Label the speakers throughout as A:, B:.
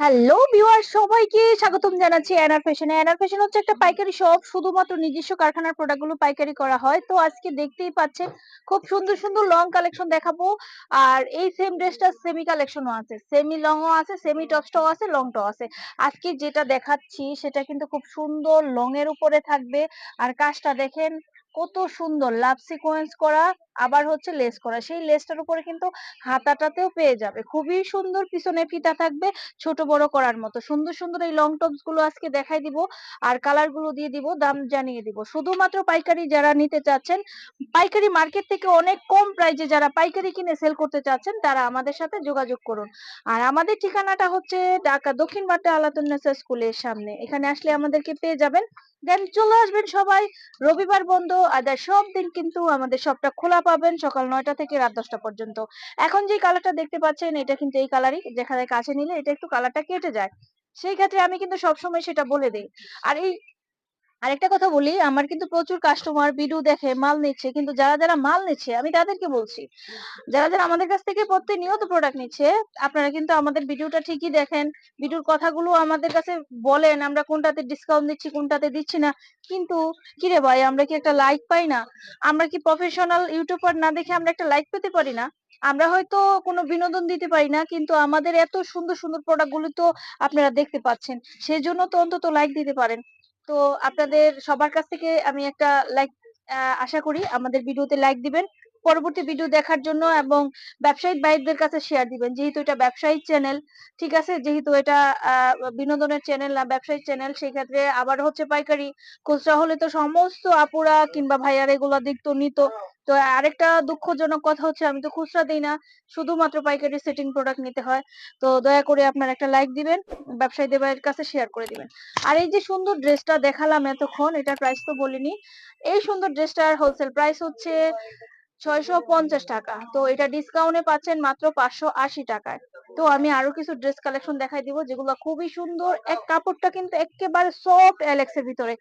A: Hello viewer সবাইকে স্বাগতম জানাচ্ছি এনআর ফ্যাশনে এনআর ফ্যাশন হচ্ছে একটা পাইকারি শপ শুধুমাত্র নিজস্ব কারখানার প্রোডাক্টগুলো পাইকারি করা হয়। তো আজকে দেখতেই পাচ্ছেন, খুব সুন্দর সুন্দর লং কালেকশন দেখাবো। আর এই সেম ড্রেসটা সেমি কালেকশনও আছে। সেমি লংও আছে সেমি টপসটাও আছে লংটাও আছে। আজকে যেটা দেখাচ্ছি, সেটা কিন্তু খুব সুন্দর লং এর উপরে থাকবে। আর কাজটা দেখেন কত সুন্দর লাভ সিকোয়েন্স করা, আবার হচ্ছে লেস করা। সেই লেসটার উপরে কিন্তু হাতাটাতেও পেয়ে যাবে। খুবই সুন্দর পিছনে ফিতা থাকবে ছোট বড় করার মতো। সুন্দর সুন্দর এই লং টপসগুলো আজকে দেখাই দিব আর কালারগুলো দিয়ে দিব, দাম জানিয়ে দিব। শুধুমাত্র পাইকারি যারা নিতে চাচ্ছেন, পাইকারি মার্কেট থেকে অনেক কম প্রাইজে যারা পাইকারি কিনে সেল করতে চাচ্ছেন, তারা আমাদের সাথে যোগাযোগ করুন। আর আমাদের ঠিকানাটা হচ্ছে ঢাকা দক্ষিণ বাট্টা আলাতুন্নেসা স্কুলের সামনে। এখানে আসলে আমাদেরকে পেয়ে যাবেন। দেন চলে আসবেন সবাই। রবিবার বন্ধ, আদার সব দিন কিন্তু আমাদের সবটা খোলা পাবেন সকাল নয়টা থেকে রাত দশটা পর্যন্ত। এখন যে কালারটা দেখতে পাচ্ছেন, এটা কিন্তু এই কালারই যেখানে কাছে নিলে এটা একটু কালারটা কেটে যায়। সেই ক্ষেত্রে আমি কিন্তু সবসময় সেটা বলে দিই। আর এই আরেকটা কথা বলি, আমার কিন্তু প্রচুর কাস্টমার ভিডিও দেখে, মাল নিচ্ছে, কিন্তু যারা যারা মাল নিচ্ছে, আমি তাদেরকে বলছি, যারা যারা আমাদের কাছ থেকে প্রতিনিয়ত প্রোডাক্ট নিচ্ছে, আপনারা কিন্তু আমাদের ভিডিওটা ঠিকই দেখেন ভিডিওর কথাগুলো আমাদের কাছে বলেন, আমরা কোনটাতে ডিসকাউন্ট দিচ্ছি, কোনটাতে দিচ্ছি না, কিন্তু কিরে ভাই, আমরা কি একটা লাইক পাই না? আমরা কি প্রফেশনাল ইউটিউবার না দেখে আমরা একটা লাইক পেতে পারি না? আমরা হয়তো কোনো বিনোদন দিতে পারি না, কিন্তু আমাদের এত সুন্দর সুন্দর প্রোডাক্টগুলো তো আপনারা দেখতে পাচ্ছেন, সেজন্য তো অন্তত লাইক দিতে পারেন। তো আপনাদের সবার কাছ থেকে আমি একটা লাইক আশা করি আমাদের ভিডিওতে লাইক দিবেন। পরবর্তী ভিডিও দেখার জন্য এবং ব্যবসায়িক ভাইদের কাছে শেয়ার দিবেন। যেহেতু এটা ব্যবসায়িক চ্যানেল ঠিক আছে? যেহেতু এটা বিনোদনের চ্যানেল না, ব্যবসায়িক চ্যানেল সেই ক্ষেত্রে আবার হচ্ছে পাইকারি। খুচরা হলে তো সমস্ত আপুরা কিংবা ভাইয়ার এগুলো দেখতো, নিত। তো আরেকটা দুঃখজনক কথা হচ্ছে, আমি তো খুচরা দিই না, শুধুমাত্র পাইকারি সেটিং প্রোডাক্ট নিতে হয়। তো দয়া করে আপনারা একটা লাইক দিবেন, ব্যবসায়ীদের ভাইয়ের কাছে শেয়ার করে দিবেন। আর এই যে সুন্দর ড্রেসটা দেখালাম এতক্ষণ এটার প্রাইস তো বলিনি। এই সুন্দর ড্রেসটার হোলসেল প্রাইস হচ্ছে ছয়শো পঞ্চাশ টাকা। তো এটা ডিসকাউন্টে পাচ্ছেন মাত্র পাঁচশো আশি টাকায়। তো আমি আরও কিছু ড্রেস কালেকশন দেখাই দিব, যেগুলো খুবই সুন্দর। এক কাপড়টা কিন্তু একেবারে সফট অ্যালেক্স এর ভিতরে।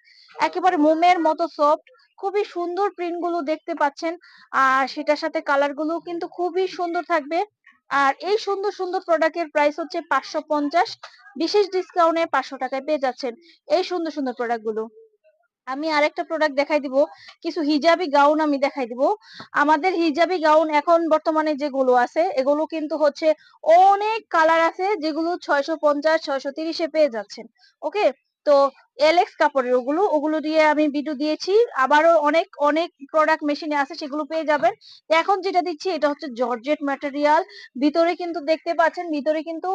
A: একেবারে মোমের মতো সফট খুবই সুন্দর প্রিন্টগুলো দেখতে পাচ্ছেন। আর সেটার সাথে কালারগুলো কিন্তু খুবই সুন্দর থাকবে। আর এই সুন্দর সুন্দর প্রোডাক্টের প্রাইস হচ্ছে পাঁচশো পঞ্চাশ। বিশেষ ডিসকাউন্টে পাঁচশো টাকায় পেয়ে যাচ্ছেন এই সুন্দর সুন্দর প্রোডাক্টগুলো। আমি আরেকটা প্রোডাক্ট দেখাই দিব। কিছু হিজাবি গাউন আমি দেখাই দিব। আমাদের হিজাবি গাউন এখন বর্তমানে যেগুলো আছে, এগুলো কিন্তু হচ্ছে অনেক কালার আছে যেগুলো ছয়শো পঞ্চাশ, ছয়শো তিরিশে পেয়ে যাচ্ছেন। ওকে তো এলএক্স কাপড়ের, ওগুলো ওগুলো দিয়ে আমি ভিডিও দিয়েছি। আবারও অনেক অনেক প্রোডাক্ট মেশিনে আছে, সেগুলো পেয়ে যাবেন। এখন যেটা দিচ্ছি, এটা হচ্ছে জর্জেট ম্যাটেরিয়াল ভিতরে কিন্তু দেখতে পাচ্ছেন, ভিতরে কিন্তু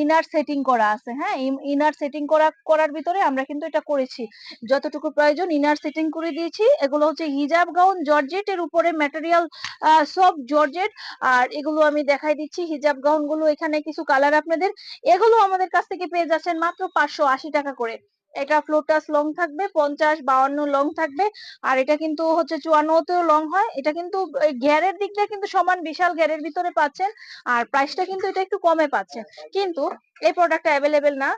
A: ইনার সেটিং করা আছে হ্যাঁ? ইনার সেটিং করা, করার ভিতরে আমরা কিন্তু এটা করেছি। যতটুকু প্রয়োজন ইনার সেটিং করে দিয়েছি। এগুলো হচ্ছে হিজাব গাউন জর্জেট এর উপরে ম্যাটেরিয়াল সব জর্জেট আর এগুলো আমি দেখাই দিচ্ছি হিজাব গাউনগুলো। এখানে কিছু কালার আপনাদের। এগুলো আমাদের কাছ থেকে পেয়ে যাচ্ছেন মাত্র পাঁচশো আশি টাকা করে। এটা ফ্লোটাস লং থাকবে, পঞ্চাশ, বাউান্ন লং থাকবে, আর এটা কিন্তু হচ্ছে চুয়ান্নতেও লং হয়। এটা কিন্তু গ্যারের দিকটা কিন্তু সমান বিশাল গ্যারের ভিতরে পাচ্ছেন, আর প্রাইসটা কিন্তু এটা একটু কমে পাচ্ছেন কিন্তু এই প্রোডাক্টটা অ্যাভেলেবেল না।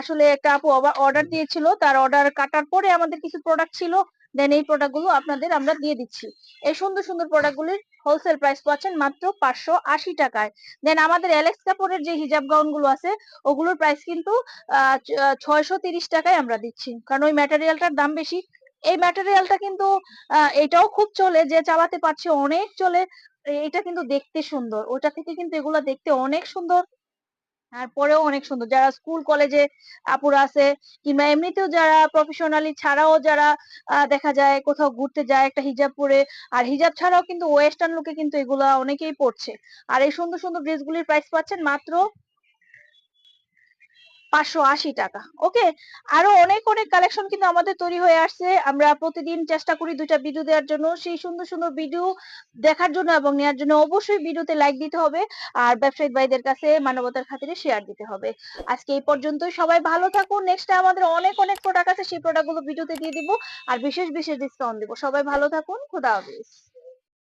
A: আসলে একটা আপু অর্ডার দিয়েছিল, তার অর্ডার কাটার পরে আমাদের কিছু প্রোডাক্ট ছিল। দেন এই প্রোডাক্টগুলো আপনাদের আমরা দিয়ে দিচ্ছি। এই সুন্দর সুন্দর প্রোডাক্ট গুলির হোলসেল প্রাইস পাচ্ছেন মাত্র পাঁচশো আশি টাকায়। দেন আমাদের অ্যালেক্স কাপড়ের যে হিজাব গাউনগুলো আছে, ওগুলোর প্রাইস কিন্তু ছয়শো তিরিশ টাকায় আমরা দিচ্ছি। কারণ ওই ম্যাটেরিয়ালটার দাম বেশি। এই ম্যাটেরিয়ালটা কিন্তু এটাও খুব চলে, যে চালাতে পারছে অনেক চলে এটা কিন্তু দেখতে সুন্দর। ওটা থেকে কিন্তু এগুলো দেখতে অনেক সুন্দর। আর পরেও অনেক সুন্দর। যারা স্কুল কলেজে আপুরা আছে কিংবা এমনিতেও যারা প্রফেশনালি ছাড়াও যারা দেখা যায় কোথাও ঘুরতে যায় একটা হিজাব পরে, আর হিজাব ছাড়াও কিন্তু ওয়েস্টার্ন লুকে কিন্তু এগুলা অনেকেই পড়ছে আর এই সুন্দর সুন্দর ড্রেসগুলির প্রাইস পাচ্ছেন মাত্র পাঁচশো আশি টাকা। ওকে আরও অনেক অনেক কালেকশন কিন্তু আমাদের তৈরি হয়ে আসছে। আমরা প্রতিদিন চেষ্টা করি দুইটা ভিডিও দেওয়ার জন্য। সেই সুন্দর সুন্দর ভিডিও দেখার জন্য এবং নেওয়ার জন্য অবশ্যই ভিডিওতে লাইক দিতে হবে আর ব্যবসায়িক ভাইদের কাছে মানবতার খাতিরে শেয়ার দিতে হবে। আজকে এই পর্যন্তই। সবাই ভালো থাকুন। নেক্সট আমাদের অনেক অনেক প্রোডাক্ট আছে। সেই প্রোডাক্টগুলো ভিডিওতে দিয়ে দিব। আর বিশেষ বিশেষ ডিসকাউন্ট দিব। সবাই ভালো থাকুন। খুদা হাফিজ।